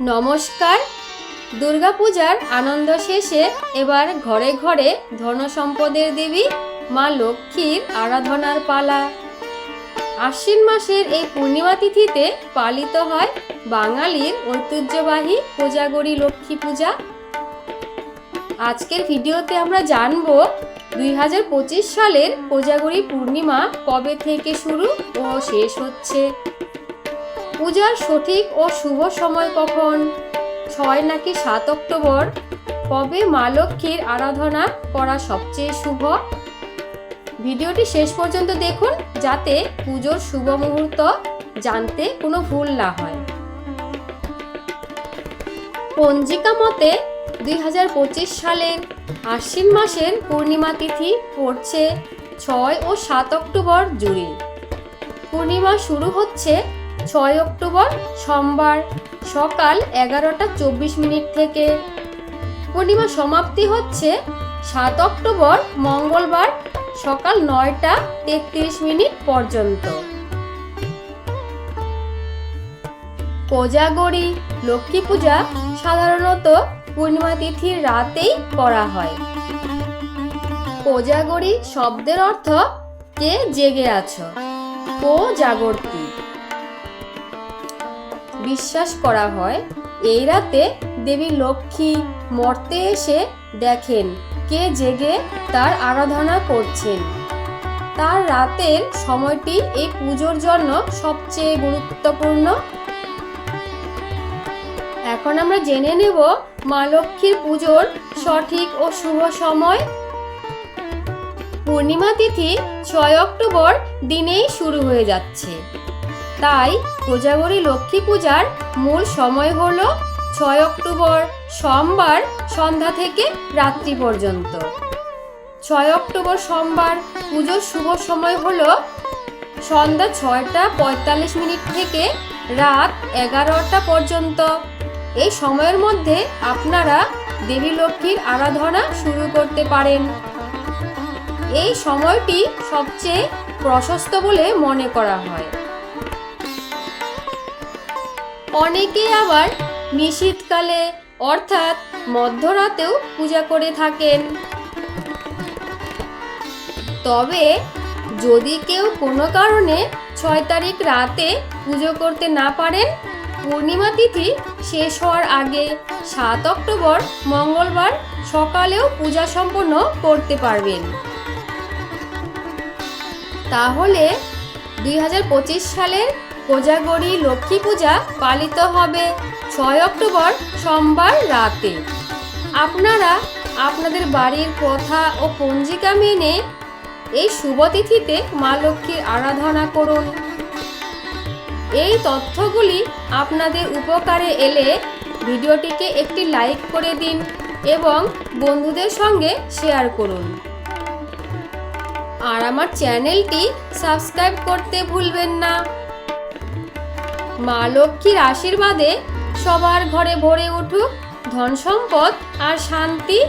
নমস্কার। দুর্গাপূজার আনন্দ শেষে এবার ঘরে ঘরে ধন সম্পদের দেবী, মা লক্ষ্মীর আরাধনার পালা। আশ্বিন মাসের এই পূর্ণিমা তিথিতে পালিত হয় বাঙালির ঐতিহ্যবাহী কোজাগরী লক্ষ্মী পূজা। আজকের ভিডিওতে আমরা জানব দুই সালের কোজাগরী পূর্ণিমা কবে থেকে শুরু ও শেষ হচ্ছে। পূজার সঠিক ও শুভ সময় কখন? ছয় নাকি সাত অক্টোবর? কবে মা লক্ষ্মীর আরাধনা করা সবচেয়ে শুভ? ভিডিওটি শেষ পর্যন্ত দেখুন যাতে পুজোর শুভ মুহূর্ত জানতে কোনো ভুল না হয়। পঞ্জিকা মতে দুই হাজার পঁচিশ সালের আশ্বিন মাসের পূর্ণিমা তিথি পড়ছে ছয় ও সাত অক্টোবর জুড়ে। পূর্ণিমা শুরু হচ্ছে ছয় অক্টোবর সোমবার সকাল এগারোটা চব্বিশ মিনিট থেকে। পূর্ণিমা সমাপ্তি হচ্ছে সাত অক্টোবর, মঙ্গলবার সকাল নয়টা তেত্রিশ মিনিট পর্যন্ত। কোজাগরি, লক্ষ্মী পূজা সাধারণত পূর্ণিমা তিথির রাতেই করা হয়। কোজাগরি শব্দের অর্থ কে জেগে আছো? কো জাগরতি। বিশ্বাস করা হয়। এই রাতে দেবী লক্ষ্মী মর্তে এসে দেখেন কে জেগে তার আরাধনা করছেন। তার রাতের সময়টি এই পুজোর জন্য সবচেয়ে গুরুত্বপূর্ণ। এখন আমরা জেনে নেব মা লক্ষ্মীর পুজোর সঠিক ও শুভ সময়। পূর্ণিমা তিথি ছয় অক্টোবর দিনেই শুরু হয়ে যাচ্ছে। তাই কোজাগরী লক্ষ্মী পূজার মূল সময় হলো ছয় অক্টোবর, সোমবার সন্ধ্যা থেকে রাত্রি পর্যন্ত। ছয় অক্টোবর, সোমবার পুজোর শুভ সময় হল সন্ধ্যা ছয়টা পঁয়তাল্লিশ মিনিট থেকে রাত এগারোটা পর্যন্ত। এই সময়ের মধ্যে আপনারা দেবী লক্ষ্মীর আরাধনা শুরু করতে পারেন। এই সময়টি সবচেয়ে প্রশস্ত বলে মনে করা হয়। অনেকে আবার নিশীতকালে, অর্থাৎ মধ্যরাতেও পূজা করে থাকেন। তবে যদি কেউ কোনো কারণে ছয় তারিখ রাতে পুজো করতে না পারেন, পূর্ণিমা তিথি শেষ হওয়ার আগে সাত অক্টোবর মঙ্গলবার সকালেও পূজা সম্পন্ন করতে পারবেন। তাহলে দুই হাজার পঁচিশ সালের কোজাগরী লক্ষ্মী পূজা পালিত হবে ছয় অক্টোবর সোমবার রাতে। আপনারা আপনাদের বাড়ির প্রথা ও পঞ্জিকা মেনে এই শুভ তিথিতে মা লক্ষ্মীর আরাধনা করুন। এই তথ্যগুলি আপনাদের উপকারে এলে ভিডিওটিকে একটি লাইক করে দিন এবং বন্ধুদের সঙ্গে শেয়ার করুন। আর আমার চ্যানেলটি সাবস্ক্রাইব করতে ভুলবেন না। মা লক্ষ্মীর আশীর্বাদে সবার ঘরে ভরে উঠুক ধন সম্পদ আর শান্তি।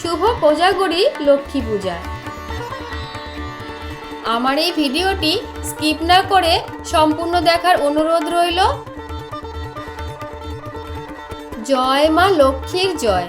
শুভ কোজাগরী লক্ষ্মী পূজা আমার এই ভিডিওটি স্কিপ না করে সম্পূর্ণ দেখার অনুরোধ রইল। জয় মা লক্ষ্মীর জয়।